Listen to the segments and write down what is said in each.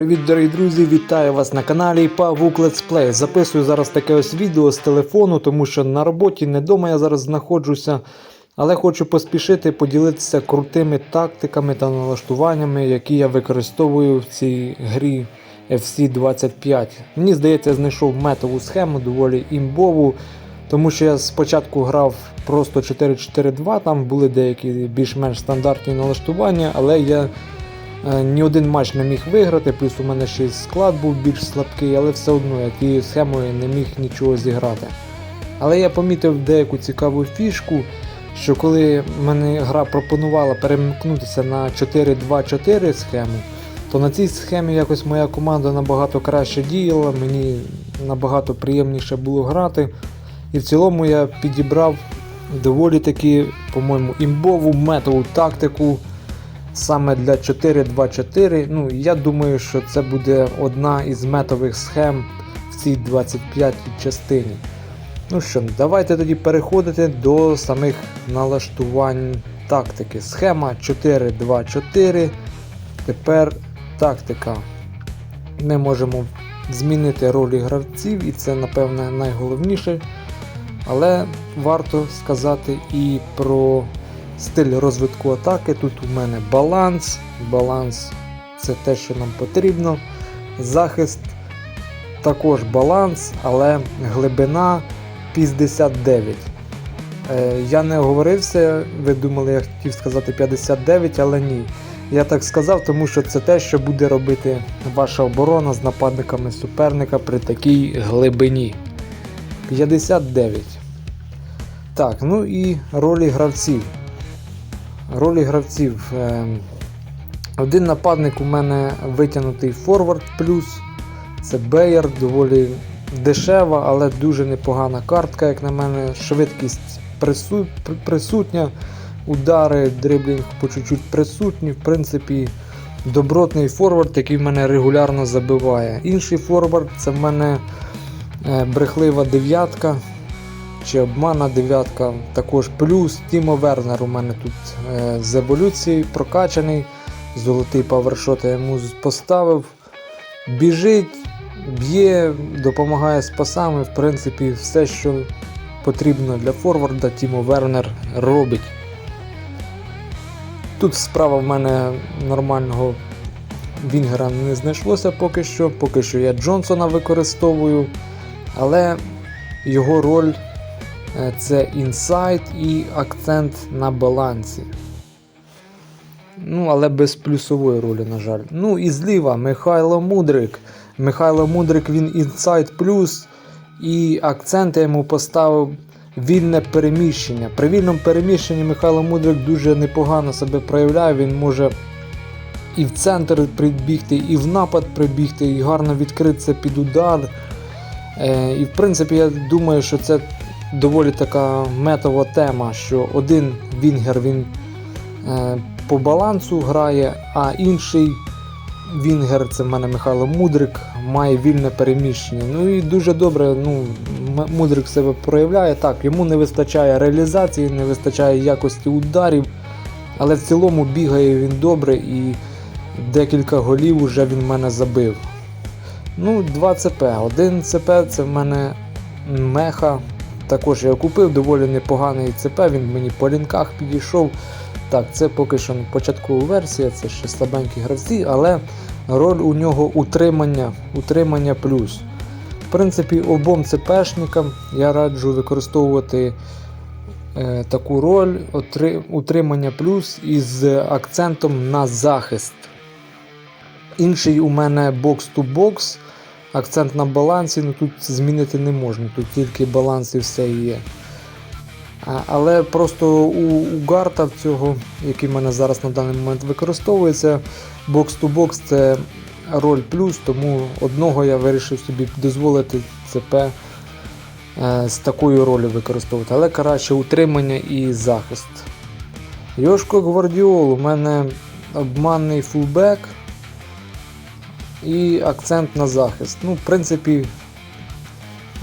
Привіт, дорогі друзі! Вітаю вас на каналі Павук Play. Записую зараз таке ось відео з телефону, тому що на роботі не вдома я зараз знаходжуся. Але хочу поспішити поділитися крутими тактиками та налаштуваннями, які я використовую в цій грі FC25. Мені здається, я знайшов метову схему, доволі імбову, тому що я спочатку грав просто 4-4-2, там були деякі більш-менш стандартні налаштування, але я Ні один матч не міг виграти, плюс у мене ще й склад був більш слабкий, але все одно я тією схемою не міг нічого зіграти. Але я помітив деяку цікаву фішку, що коли мене гра пропонувала перемкнутися на 4-2-4 схему, то на цій схемі якось моя команда набагато краще діяла, мені набагато приємніше було грати. І в цілому я підібрав доволі таки, по-моєму, імбову метову тактику саме для 4.2.4. Ну, я думаю, що це буде одна із метових схем в цій 25 частині. Ну що, давайте тоді переходити до самих налаштувань тактики. Схема 4.2.4. Тепер тактика. Ми можемо змінити ролі гравців, і це, напевне, найголовніше. Але варто сказати і про стиль розвитку атаки. Тут у мене баланс. Баланс це те, що нам потрібно. Захист також баланс, але глибина 59. Е, Я не оговорився, ви думали, я хотів сказати 59, але ні. Я так сказав, тому що це те, що буде робити ваша оборона з нападниками суперника при такій глибині. 59. Так, ну і ролі гравців. Ролі гравців. Е, Один нападник у мене витягнутий форвард плюс. Це Беєр, доволі дешева, але дуже непогана картка, як на мене. Швидкість присутня, удари, дриблінг по чуть-чуть присутні. В принципі, добротний форвард, який в мене регулярно забиває. Інший форвард це в мене е, брехлива дев'ятка чи обмана дев'ятка. Також плюс Тімо Вернер у мене тут е, з еволюції прокачаний. Золотий павершот я йому поставив. Біжить, б'є, допомагає з пасами. В принципі, все, що потрібно для форварда, Тімо Вернер робить. Тут справа в мене нормального Вінгера не знайшлося поки що. Поки що я Джонсона використовую, але його роль це інсайт і акцент на балансі. Ну, але без плюсової ролі, на жаль. Ну і зліва Михайло Мудрик. Михайло Мудрик він інсайт плюс. І акцент я йому поставив вільне переміщення. При вільному переміщенні Михайло Мудрик дуже непогано себе проявляє. Він може і в центр прибігти, і в напад прибігти, і гарно відкритися під удар. Е, і в принципі, я думаю, що це доволі така метова тема, що один Вінгер він е, по балансу грає, а інший Вінгер, це в мене Михайло Мудрик, має вільне переміщення. Ну і дуже добре ну, Мудрик себе проявляє. Так, йому не вистачає реалізації, не вистачає якості ударів, але в цілому бігає він добре і декілька голів вже він мене забив. Ну, 2 ЦП. Один ЦП це в мене меха. Також я купив доволі непоганий ЦП, він мені по лінках підійшов. Так, це поки що початкова версія, це ще слабенькі гравці, але роль у нього утримання, утримання плюс. В принципі, обом ЦПшникам я раджу використовувати е, таку роль отри- утримання плюс із акцентом на захист. Інший у мене бокс-ту-бокс, акцент на балансі, ну тут змінити не можна, тут тільки баланс і все є. А, Але просто у, у Гарта цього, який в мене зараз на даний момент використовується, бокс-ту-бокс це роль плюс, тому одного я вирішив собі дозволити ЦП е, з такою ролью використовувати. Але краще утримання і захист. Йошко Гвардіол, у мене обманний фулбек і акцент на захист. Ну, в принципі,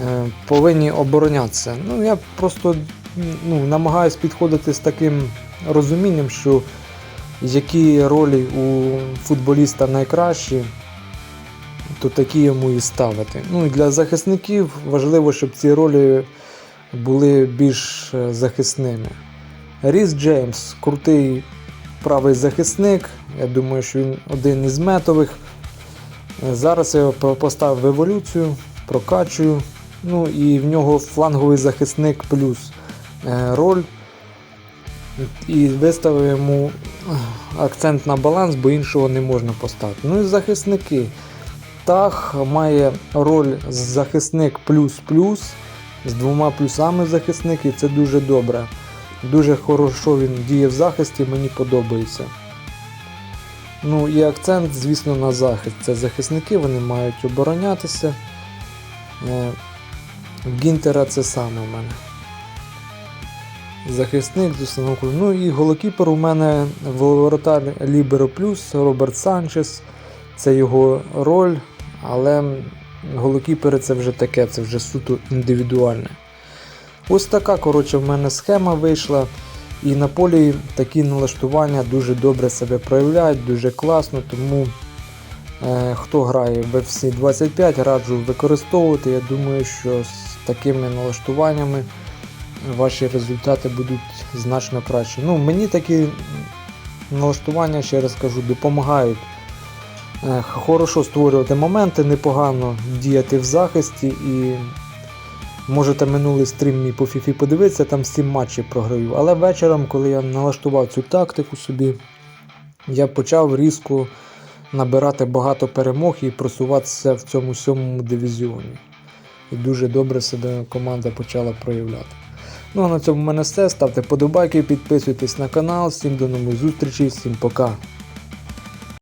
е, повинні оборонятися. Ну, я просто ну, намагаюсь підходити з таким розумінням, що які ролі у футболіста найкращі, то такі йому і ставити. Ну і для захисників важливо, щоб ці ролі були більш е, захисними. Ріс Джеймс крутий правий захисник. Я думаю, що він один із метових. Зараз я поставив в еволюцію, прокачую. Ну і в нього фланговий захисник плюс е, роль. І виставив йому е, акцент на баланс, бо іншого не можна поставити. Ну і захисники. Тах має роль захисник плюс-плюс з двома плюсами захисник, і це дуже добре. Дуже хорошо він діє в захисті, мені подобається. Ну і акцент, звісно, на захист. Це захисники, вони мають оборонятися. Е, В Гінтера це саме у мене. Захисник з установкою. Ну і голокіпер у мене воротар Ліберо Плюс, Роберт Санчес. Це його роль, але голокіпери це вже таке, це вже суто індивідуальне. Ось така, коротше, в мене схема вийшла. І на полі такі налаштування дуже добре себе проявляють, дуже класно, тому е, хто грає в FC 25, раджу використовувати. Я думаю, що з такими налаштуваннями ваші результати будуть значно краще. Ну, мені такі налаштування, ще раз кажу, допомагають е, хорошо створювати моменти, непогано діяти в захисті і можете минулий стрім мій по фіфі подивитися, там 7 матчів програю. Але вечором, коли я налаштував цю тактику собі, я почав різко набирати багато перемог і просуватися в цьому сьомому дивізіоні. І дуже добре себе команда почала проявляти. Ну а на цьому в мене все. Ставте подобайки, підписуйтесь на канал. Всім до нових зустрічей, всім пока.